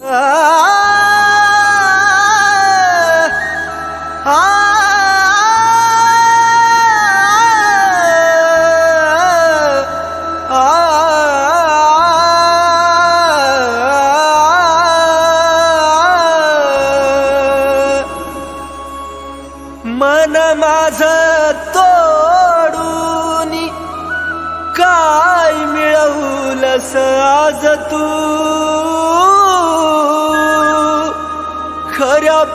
मन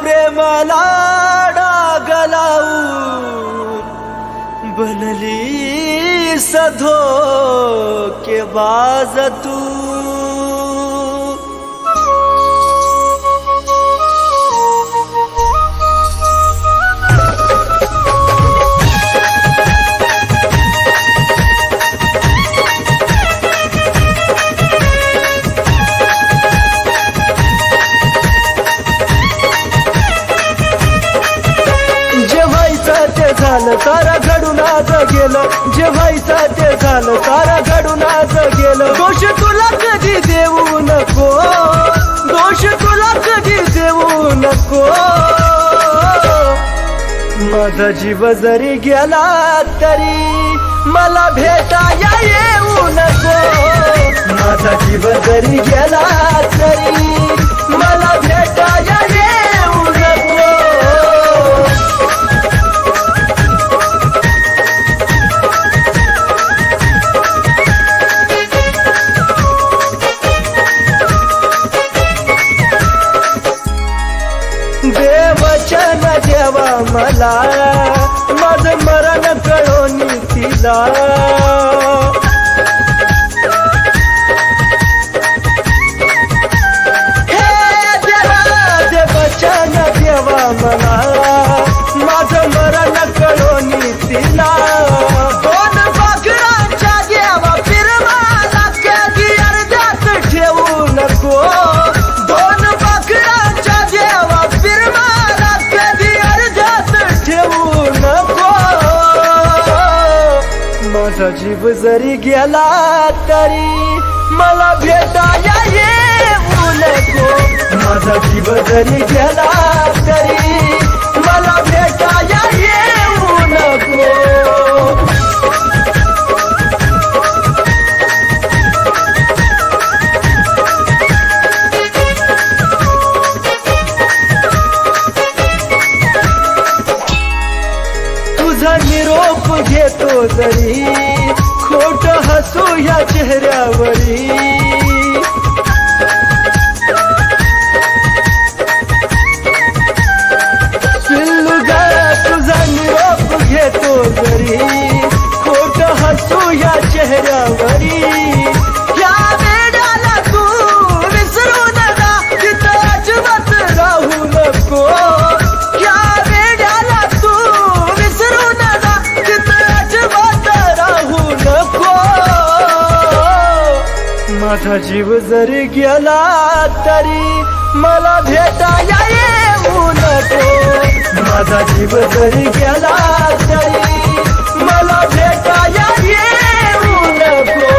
प्रेमला गलाऊ बनली सधो के बाजतू। सारा घडून आज गेलं. जे ते झालं. सारा घडून आज गेलं. दोष तुला कधी देऊ नको. दोष तुला कधी देऊ नको. माझा जीव जरी गेला तरी मला भेटाया येऊ नको. माझा जीव जरी गेला तरी मला भेटाया मला. माझ मरण कळोनी तिला जरी गेला तरी मला भेटाया ये नको. माझा जीव जरी गेला तरी चेहऱ्यावरी माझा जीव जरी गेला तरी मला भेटाया येऊ नको माझा जीव जरी गेला तरी मला भेटाया येऊ नको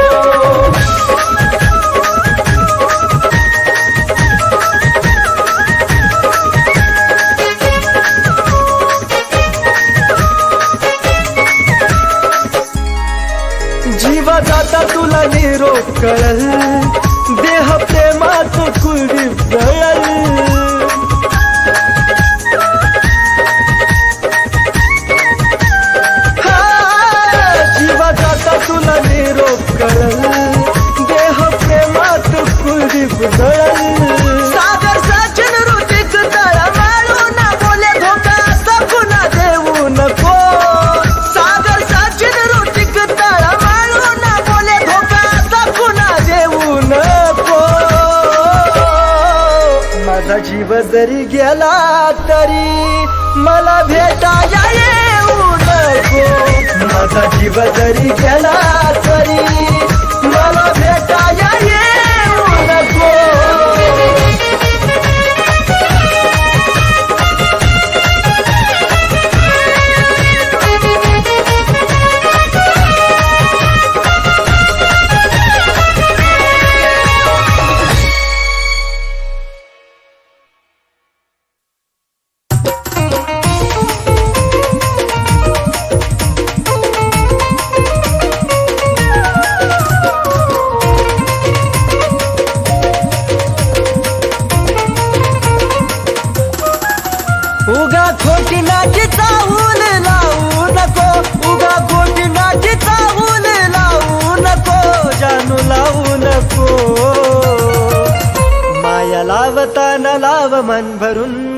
कळल देह प्रेमात कुडी जळल. जरी गेला तरी मला भेटा येऊ नको. माझा जीव जरी गेला तरी लावता न लाव मन भरून.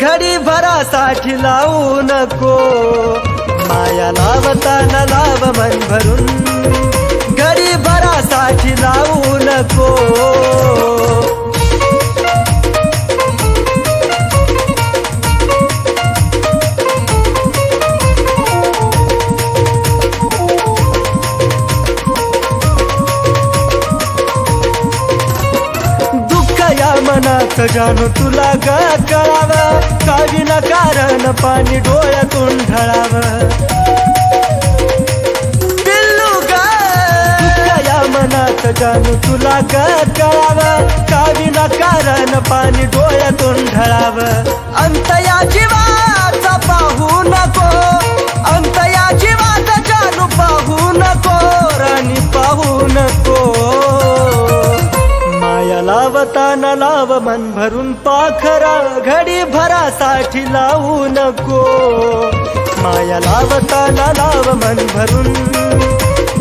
घडी भरासाठी लावू नको. माया लावता न लाव मन भरून. घडी भरासाठी लावू नको. मनात जाणू तुला ग कळाव. कावी न कारण पाणी डोळ्यातून ढळाव. या मनात जाणू तुला ग कळाव. कावी न कारण पाणी डोळ्यातून ढळाव. अंत या जीवा माया लावताना लाव मन भरून पाखरा घडी भरासाठी लावू नको. माया लावताना लाव मन भरून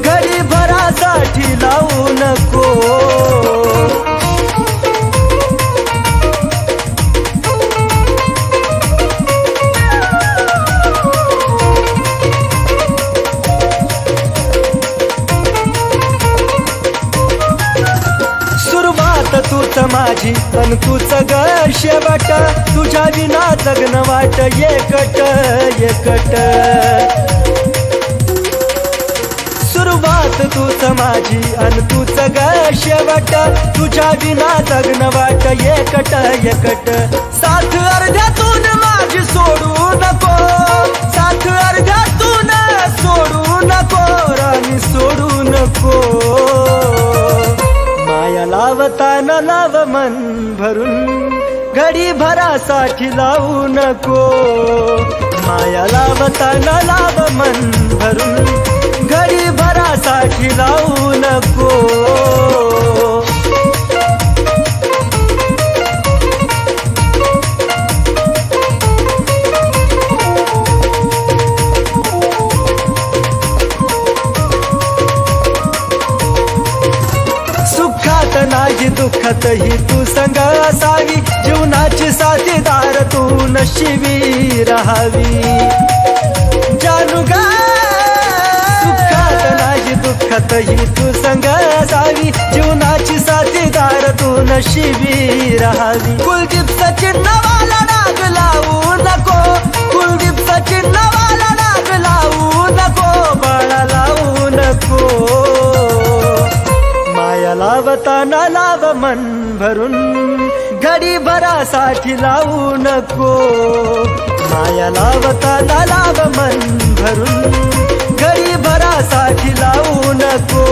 घडी भरासाठी लावू नको. माझी पण तूच ग शेवट तुझ्या विना जगन वाट एकट एकट. सुरुवात तूच माझी अन तूच ग शेवट तुझ्या विना जगन वाट एकट एकट. साथ अर्ध्यातून माझी सोडू नको. साथ अर्ध्यातून सोडू नको राणी सोडू नको. माया लावताना लाव मन भरून घडी भरासाठी लावू नको. माया लावताना लाव मन भरून घडी भरासाठी लावू नको. नशिबी राहावी. जानू गा सुखात नाही दुःखात ही तू संग असावी जीवनाची साथीदार तू नशिबी राहावी. कुलदीप सचिन नवाला नाग लावू नको. कुलदीप सचिन नवाला नाग लावू नको. बाळा लावू नको. माया लावताना लाव मन भरून. भरासाठी लावू नको. माया लावता लाव मन भरून घडी भरासाठी लावू नको.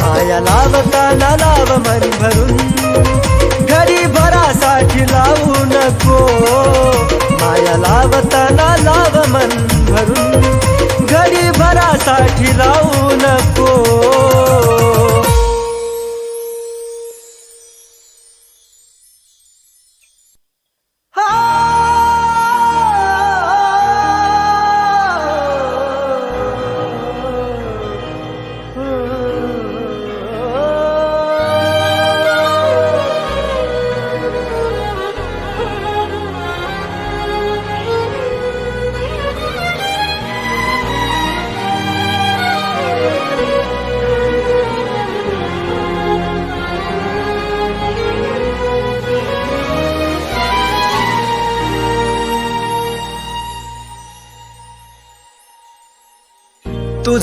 माया लावता लाव मन भरून घडी भरासाठी लावू नको. माया लावता लाव मन भरून घरी भरासाठी लावू नको.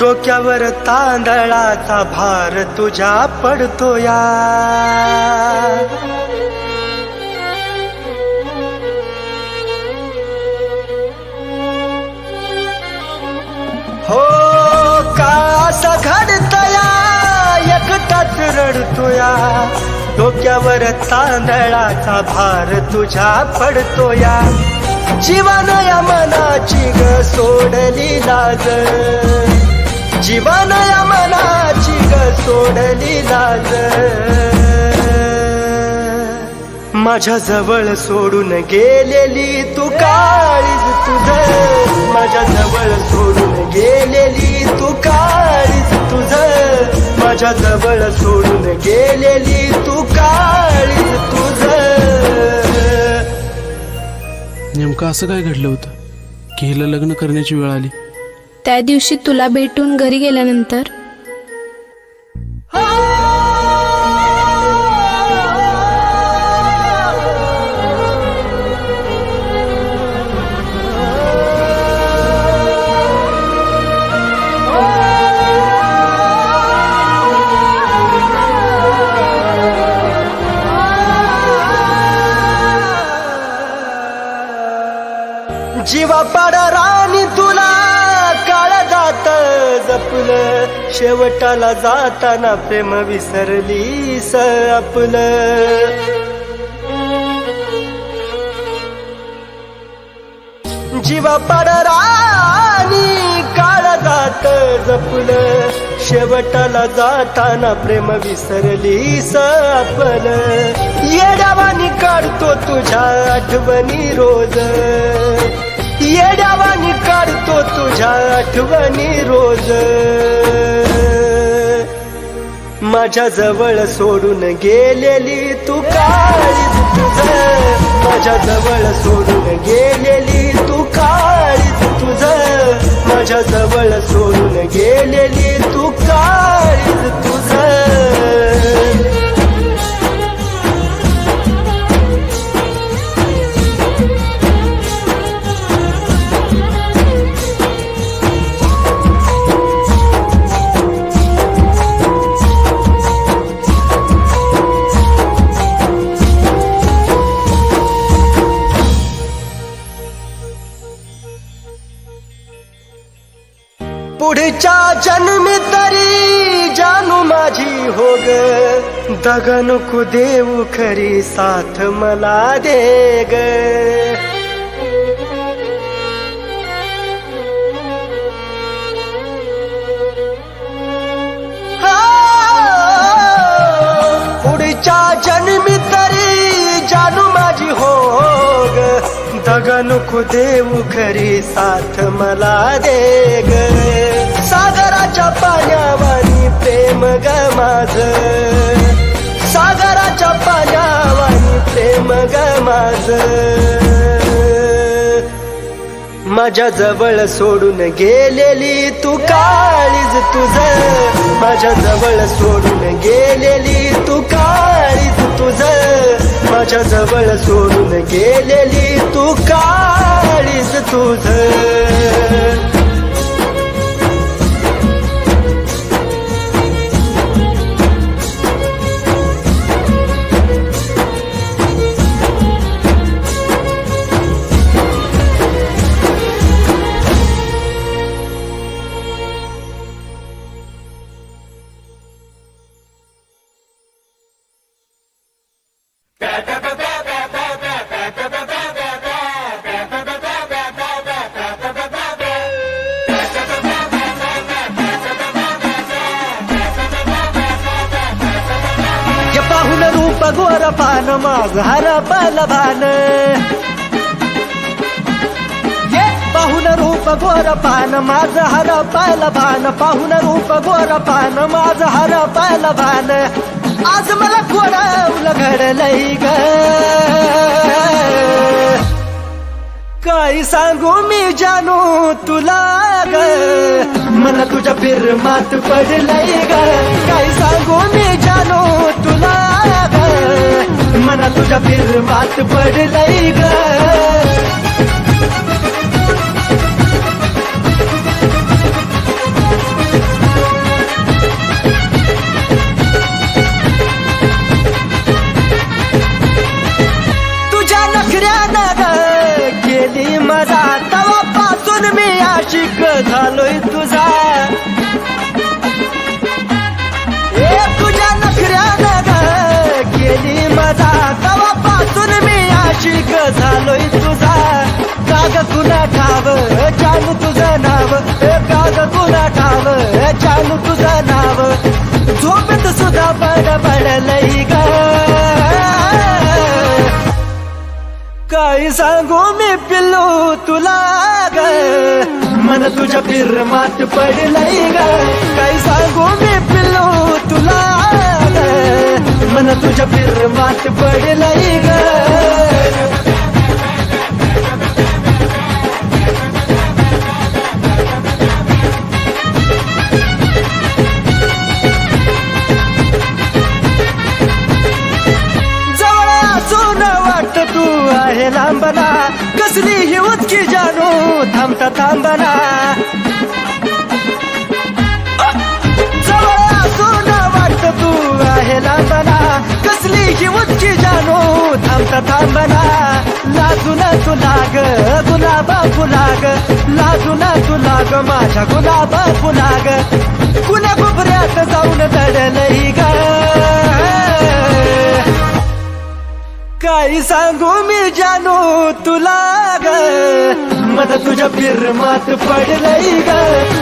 डोक्यावर तांदळाचा भार तुझ्या पडतो या हो का घडतया एकटाच रडतोया. डोक्यावर तांदळाचा भार तुझ्या पडतोया. जीवानया मनाची ग सोडली लाज. जीवानया मनाची ग सोडली लाज माझ्या जवळ सोडून गेलेली तू काळीज तुझ. माझ्या जवळ सोडून गेलेली तू काळीज तुझ. माझ्या जवळ सोडून गेलेली तू काळीज तुझ. नेमकं असं काय घडलं होतं? की हिला लग्न करण्याची वेळ आली? त्या दिवशी तुला भेटून घरी गेल्यानंतर शेवटाला जाताना प्रेम विसरलीस आपलं. जीवा पाडा राणी काळ जात जपलं. शेवटाला जाताना प्रेम विसरली स आपलं. येड्यावानी काढतो तुझ्या आठवणी रोज. येड्यावानी काढतो तुझ्या आठवणी रोज. माझ्या जवळ सोडून गेलेली तू काळीज तुझ. माझ्या जवळ सोडून गेलेली तू काळीज तुझ. माझ्या जवळ सोडून गेलेली तू काळीज तुझ. दगन को देऊ खरी साथ मला दे ग पुढच्या जन्मी तरी जानू माझी हो ग दगन को देऊ खरी साथ मला दे ग सागराच्या पाण्यावानी प्रेम ग माझ। सागराच्या पाण्यावानी प्रेम ग माझ. माझ्या जवळ सोडून गेलेली तू काळीज तुझ. माझ्या जवळ सोडून गेलेली तू काळीज तुझ. माझ्या जवळ सोडून गेलेली तू काळीज तुझ. गोर पान माझ हरपल भान पाहुन रूप गोर पान माझ हरपल भान. आज मला कोणावलं घडलंय ग. काय सांगू मी जानू तुला ग? मला तुझ्या फिरमात पडलंय ग. काय सांगू मी जानू तुला ग? मला तुझ्या फिरमात पडलंय ग. का चालू तुझं नाव. झोपेत सुद्धा बड बडलई ग. काय सांगू मी पिल्लू तुला ग. मन तुझ्या फिरमात पडलंय ग. काय सांगू मी पिल्लू तुला ग. मन तुझ्या फिरमात पडलंय गुलाबा फुलाग लाजू ना तुला ग माझ्या गुलाबा फुलाग कुण्या कोपऱ्यात जाऊन दडलई ग. काही सांगू मी जानू तुला ग. मत तुझ्या फिरमात पडलई ग.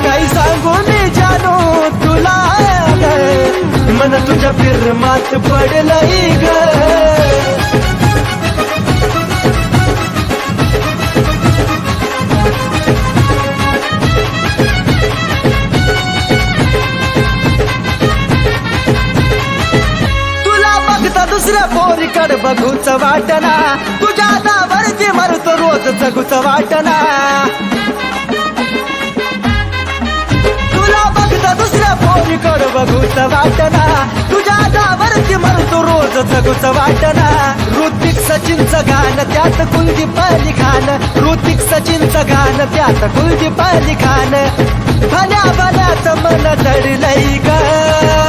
काही सांगू मी जानू तुला ग. मन तुझ्या फिरमात पडलई ग. बघता दुसऱ्या बघूच वाटना तुझ्या दावरची मरतो रोज जगूच वाटना तुला बघता दुसऱ्या पोरीकड बघूच वाटना तुझ्या दावरची मरतो रोज जगूच वाटना ऋतिक सचिनचं गाणं त्यात कुलदीप खान ऋतिक सचिनचं गाणं त्यात कुलदीप खान भल्या भल्याचं मन धडलंय ग.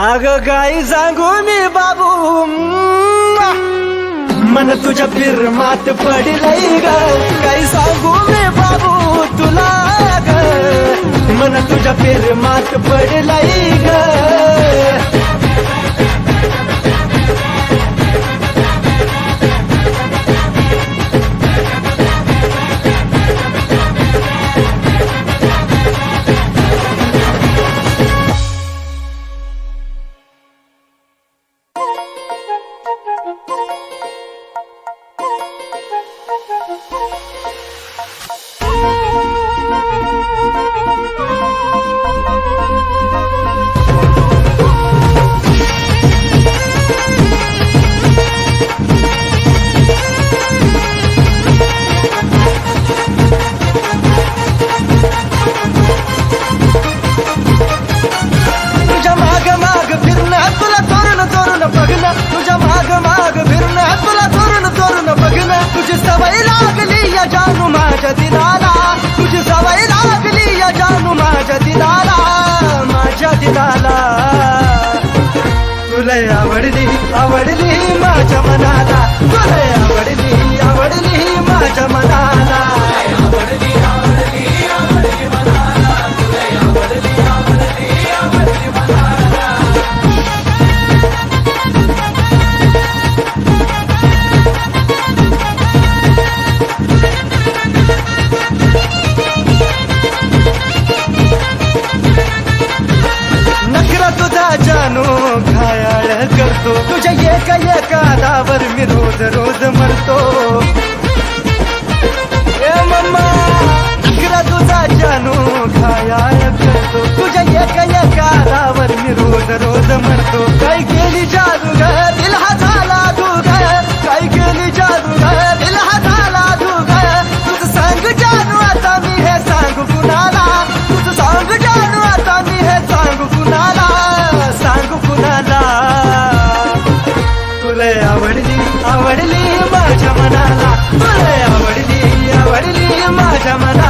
अग गाई सांगू मी बाबू. मन तुझ्या फिरमात पडलंय ग. काही सांगू मी बाबू तुला ग. मन तुझ्या फिरमात पडलंय ग. तुझी सवय लागली या जानू माझ्या दिलाला तुझी सवय लागली या जानू माझ्या दिलाला माझ्या दिलाला तुला आवडली आवडली माझ्या मनाला. तुला आवडली आवडली माझ्या मनाला. आवडली एका मी रोज रोज मरतो. ए मम्मा अकरा तुझा जानू खाया करतो. तुझ्या एका एका दावर मी रोज रोज मरतो. काय केली जा cámara